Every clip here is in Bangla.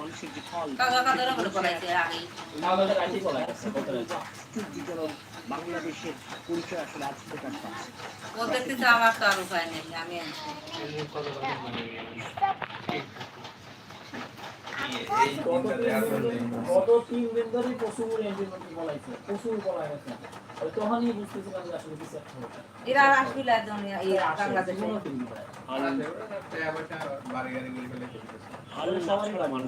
মানুষের যে ফল আশ্চর্যজনক বাংলাদেশের পরিচয় আসলে আজ প্রকাশ পাচ্ছে তিন দিন ধরে- প্রচুর বলাইছে। প্রচুর বলা গেছে তখনই বুঝতেছিলাম যে আসলে কিছু এরা আর আসবিল একজন এই বাংলাদেশে। হাল ছেলে না।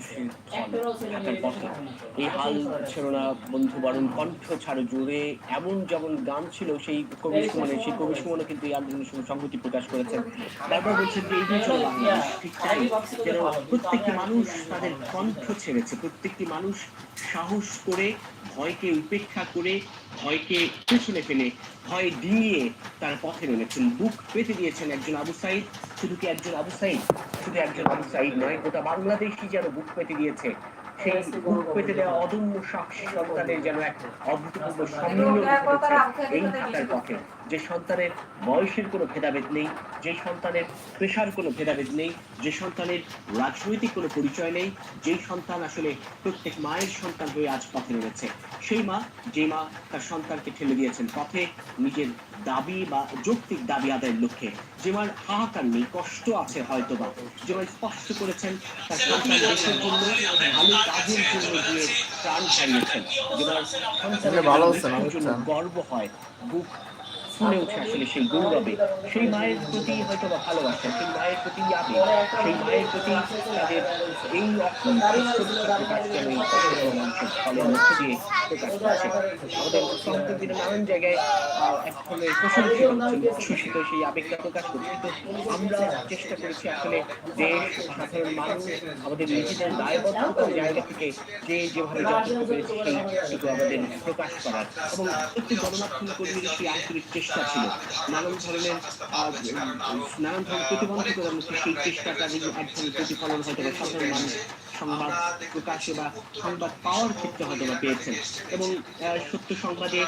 এই হাল ছিল না বন্ধু বরণ কণ্ঠ ছাড়ো জোরে। এমন যেমন গান ছিল সেই কবি সুমনে সেই কবি সুমনে কিন্তু এই আন্দোলনের সঙ্গে সংহতি প্রকাশ করেছেন। তারপর বলছেন যে এই বাংলাদেশ যেন প্রত্যেকটি মানুষ তাদের কণ্ঠ ছেড়েছে। প্রত্যেকটি মানুষ সাহস করে ভয়কে উপেক্ষা করে ভয়কে পেছনে ফেলে ভয় ডিঙিয়ে তার পথে নেমেছেন। বুক পেতে দিয়েছেন একজন আবু সাইদ, শুধু কি একজন আবু সাইদ? শুধু একজন আবু সাইদ নয়, গোটা বাংলাদেশই যেন বুক পেতে দিয়েছে। সেই বুক পেতে দেওয়া অদম্য সাক্ষী সন্তানের যেন এক অভূতপূর্ব সম্মিলন এই হাঁটার পথে। যে সন্তানের বয়সের কোনো ভেদাভেদ নেই যে সন্তানের পেশার কোনো ভেদাভেদ নেই যে সন্তানের রাজনৈতিক কোনো পরিচয় নেই যেই সন্তান আসলে প্রত্যেক মায়ের সন্তান হয়ে আজ পথে নেমেছে। সেই মা যে মা তার সন্তানকে ঠেলে দিয়েছেন পথে নিজের দাবি বা যৌক্তিক দাবি আদায়ের লক্ষ্যে। যে মার হাহাকার নেই কষ্ট আছে হয়তো বা যে মা স্পষ্ট করেছেন তার সন্তান দেশের জন্য ভালো কাজের জন্য গিয়ে প্রাণ হারিয়েছেন। যে মার সন্তানের জন্য। গর্ব হয় বুক ফুলে ওঠে আসলে সেই গৌরবে, সেই মায়ের প্রতি হয়তো বা ভালোবাসা, সেই মায়ের প্রতি সেই মায়ের প্রতি তাদের এই অকুণ্ঠ শ্রদ্ধা নানান জায়গায় হচ্ছেন সেই আবেগটা প্রকাশ আমরা চেষ্টা করেছি আসলে দেশ সাধারণ মানুষ আমাদের নিজেদের দায়বদ্ধতার জায়গা থেকে যে যেভাবে আমাদের প্রকাশ করার এবং প্রত্যেক গণমাধ্যম কর্মীর সেই আন্তরিক চেষ্টা ছিল নানান ধরনের নানান ধরনের প্রতিবন্ধকতার মধ্যে সেই চেষ্টাটা এক ধরনের প্রতিফলন হয়তো সাধারণ মানুষ সংবাদ প্রকাশে বা সংবাদ পাওয়ার ক্ষেত্রে হয়তো বা পেয়েছেন। এবং সত্য সংবাদে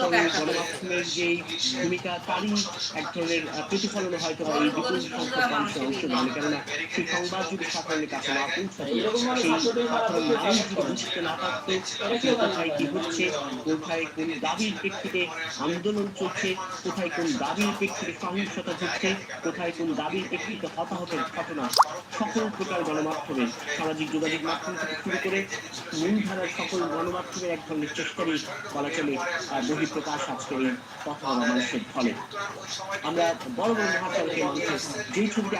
গণমাধ্যমের যে ভূমিকা তারই এক ধরনের প্রতিফলন হয়তো বা এই বিপুল সংখ্যক মানুষের অংশগ্রহণ কেননা সেই সংবাদ যদি সাধারণের কাছে না পৌঁছাতো সেই সাধারণ মানুষ যদি বুঝতে না পারতো কোথায় কি হচ্ছে কোথায় কোন দাবির প্রেক্ষিতে আন্দোলন চলছে কোথায় কোন দাবির প্রেক্ষিতে সহিংসতা ঘটছে কোথায় কোন দাবির প্রেক্ষিতে হতাহতের ঘটনা সকল প্রকার গণমাধ্যমে সামাজিক যোগাযোগ মাধ্যম থেকে শুরু করে মূলধারার সকল গণমাধ্যমের এক ধরনের চেষ্টারই বহিঃপ্রকাশ এই কথা মানুষের ফলে। আমরা বড় বড় ছবিটি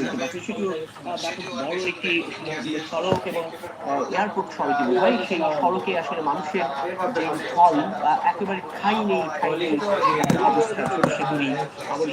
দেখতে পাচ্ছি, সেটিও বড় একটি সড়ক এবং এয়ারপোর্ট সড়কে হয়। সেই সড়কে আসলে মানুষের ফল একেবারে ঠাই নেই ঠাই নেই। অবস্থা আবার